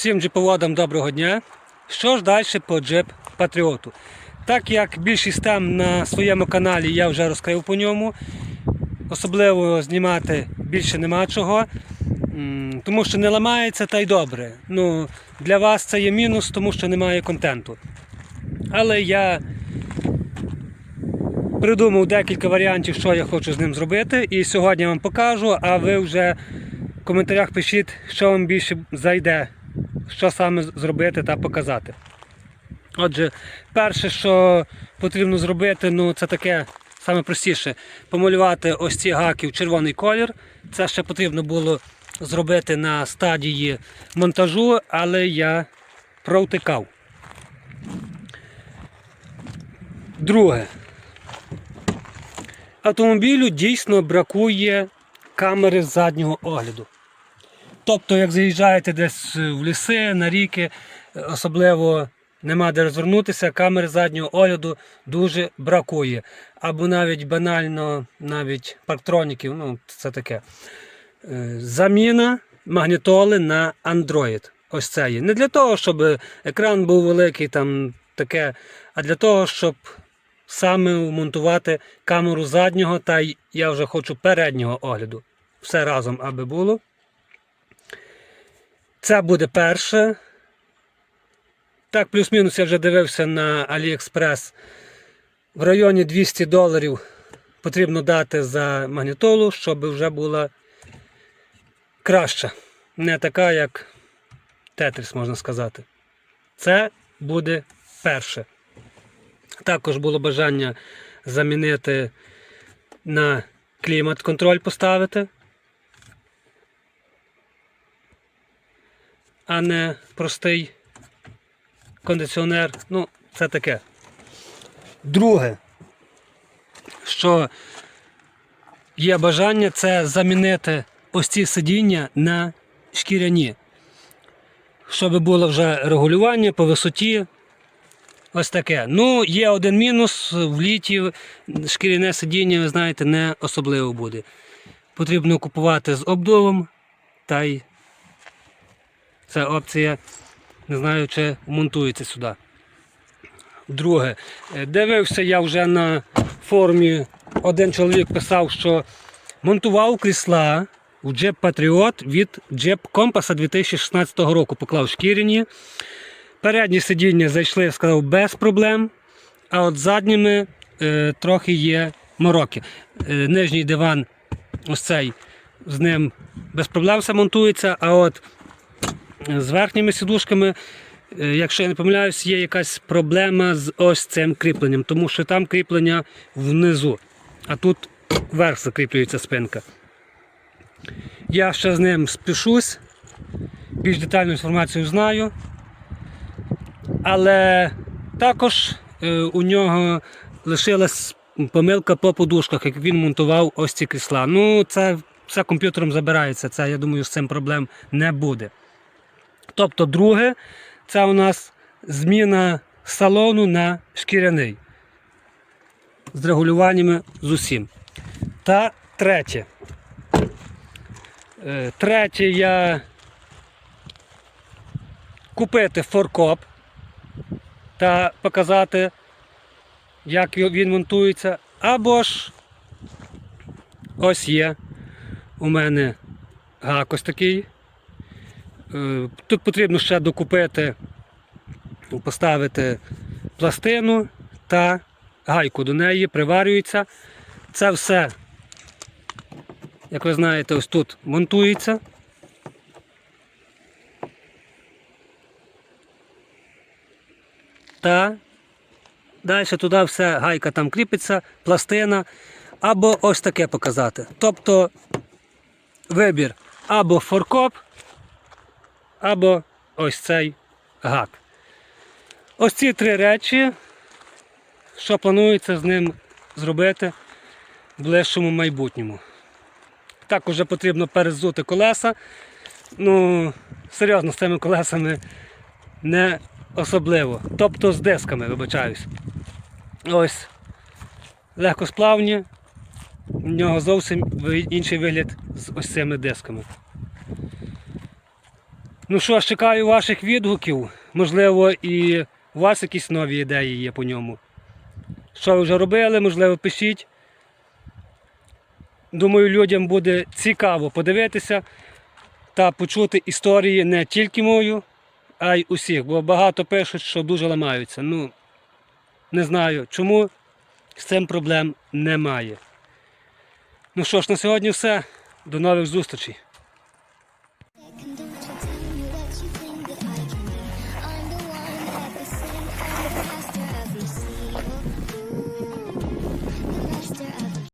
Всім джиповодам доброго дня. Що ж далі по джип Патріоту? Так як більшість тем на своєму каналі я вже розкрив по ньому, особливо знімати більше нема чого, тому що не ламається та й добре. Ну, для вас це є мінус, тому що немає контенту. Але я придумав декілька варіантів, що я хочу з ним зробити. І сьогодні я вам покажу, а ви вже в коментарях пишіть, що вам більше зайде, що саме зробити та показати. Отже, перше, що потрібно зробити, ну це таке саме простіше, помалювати ось ці гаки в червоний колір. Це ще потрібно було зробити на стадії монтажу, але я провтикав. Друге. Автомобілю дійсно бракує камери заднього огляду. Тобто, як заїжджаєте десь в ліси, на ріки, особливо нема де розвернутися, камери заднього огляду дуже бракує. Або навіть банально, навіть парктроніків, ну це таке. Е, Заміна магнітоли на Android. Ось це є. Не для того, щоб екран був великий, там таке, а для того, щоб саме вмонтувати камеру заднього, та я вже хочу переднього огляду. Все разом, аби було. Це буде перше. Так, плюс-мінус я вже дивився на AliExpress. В районі 200 доларів потрібно дати за магнітолу, щоб вже була краща. Не така, як Тетріс, можна сказати. Це буде перше. Також було бажання замінити на клімат-контроль поставити, а не простий кондиціонер. Ну, це таке. Друге, що є бажання, це замінити ось ці сидіння на шкіряні. Щоб було вже регулювання по висоті. Ось таке. Ну, є один мінус в літі шкіряне сидіння, ви знаєте, не особливо буде. Потрібно купувати з обдувом, та й ця опція, не знаю, чи монтується сюди. Друге, е, дивився я вже на форумі, один чоловік писав, що монтував крісла у Jeep Patriot від Jeep Compass 2016 року. Поклав шкіряні. Передні сидіння зайшли, я сказав, без проблем. А от задніми е, трохи є мороки. Е, нижній диван, ось цей, з ним без проблем все монтується. А от з верхніми сідушками, е, якщо я не помиляюсь, є якась проблема з ось цим кріпленням, тому що там кріплення внизу, а тут вверх закріплюється спинка. Я ще з ним спішусь, більш детальну інформацію знаю. Але також е, у нього лишилась помилка по подушках, як він монтував ось ці крісла. Ну, це все комп'ютером забирається, це, я думаю, з цим проблем не буде. Тобто, друге, це у нас зміна салону на шкіряний. З регулюваннями з усім. Та третє. Е, Третє я купити форкоп та показати, як він монтується. Або ж ось є у мене гак ось такий. Е, Тут потрібно ще докупити, поставити пластину та гайку до неї, приварюється. Це все, як ви знаєте, ось тут монтується. Та далі туди все, гайка там кріпиться, пластина, або ось таке показати. Тобто вибір або форкоп, або ось цей гак. Ось ці три речі, що планується з ним зробити в ближчому майбутньому. Також вже потрібно перезути колеса. Ну, серйозно, з цими колесами не особливо. Тобто з дисками, вибачаюсь. Ось легкосплавні, в нього зовсім інший вигляд з ось цими дисками. Ну що ж, чекаю ваших відгуків. Можливо, і у вас якісь нові ідеї є по ньому. Що ви вже робили, можливо, пишіть. Думаю, людям буде цікаво подивитися та почути історії не тільки мою, а й усіх. Бо багато пишуть, що дуже ламаються. Ну, не знаю чому. З цим проблем немає. Ну що ж, на сьогодні все. До нових зустрічей.